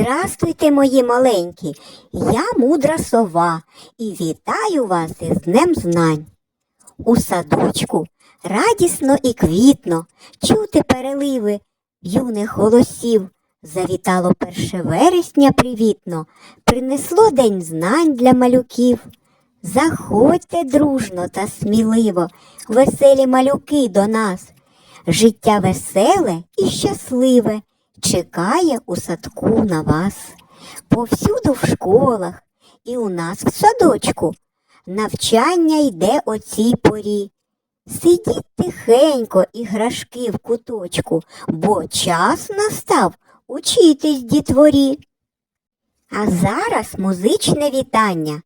Здрастуйте, мої маленькі, я мудра сова і вітаю вас із Днем Знань. У садочку радісно і квітно чути переливи юних голосів. Завітало перше вересня привітно, принесло день знань для малюків. Заходьте дружно та сміливо, веселі малюки до нас. Життя веселе і щасливе чекає у садку на вас. Повсюду в школах і у нас в садочку навчання йде о цій порі. Сидіть тихенько іграшки в куточку, бо час настав учитись дітворі. А зараз музичне вітання.